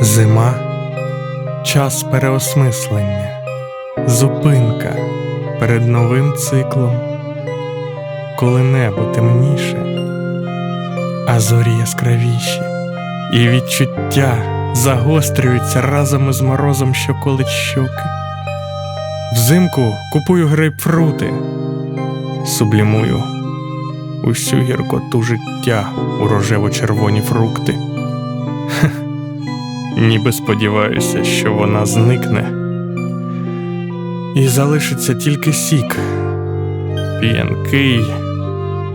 Зима час переосмислення, зупинка перед новим циклом, коли небо темніше, а зорі яскравіші, і відчуття загострюються разом із морозом, що колить щоки. Взимку купую грейпфрути, сублімую усю гіркоту життя у рожево-червоні фрукти. Ніби сподіваюся, що вона зникне, і залишиться тільки сік, п'янкий,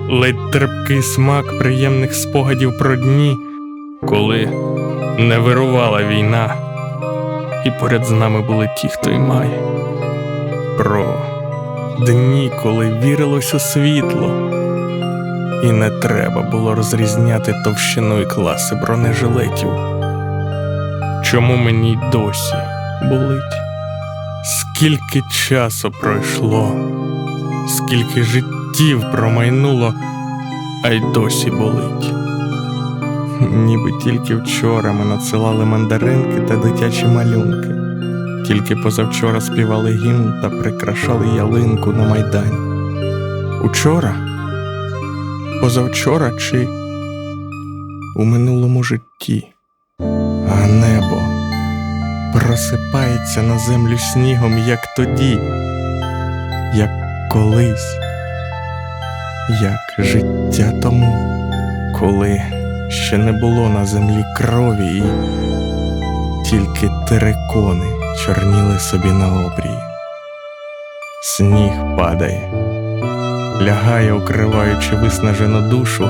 ледь терпкий смак приємних спогадів про дні, коли не вирувала війна, і поряд з нами були ті, хто й має. Про дні, коли вірилось у світло, і не треба було розрізняти товщину і класи бронежилетів. Чому мені досі болить? Скільки часу пройшло, скільки життів промайнуло, а й досі болить. Ніби тільки вчора ми надсилали мандаринки та дитячі малюнки, тільки позавчора співали гімн та прикрашали ялинку на майдані. Учора, позавчора чи у минулому житті, а небо просипається на землю снігом, як тоді, як колись, як життя тому, коли ще не було на землі крові, і тільки терикони чорніли собі на обрії. Сніг падає, лягає, укриваючи виснажену душу,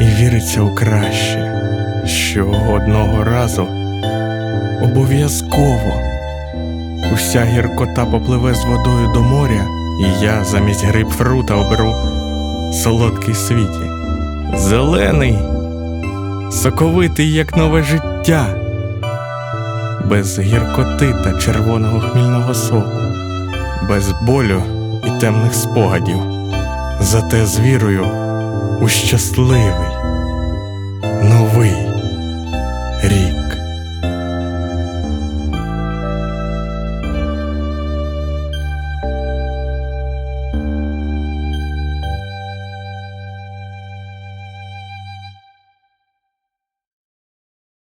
і віриться у краще, що одного разу обов'язково уся гіркота попливе з водою до моря, і я замість грейпфрута оберу солодкий світі, зелений, соковитий, як нове життя, без гіркоти та червоного хмільного соку, без болю і темних спогадів, зате з вірою у щасливий,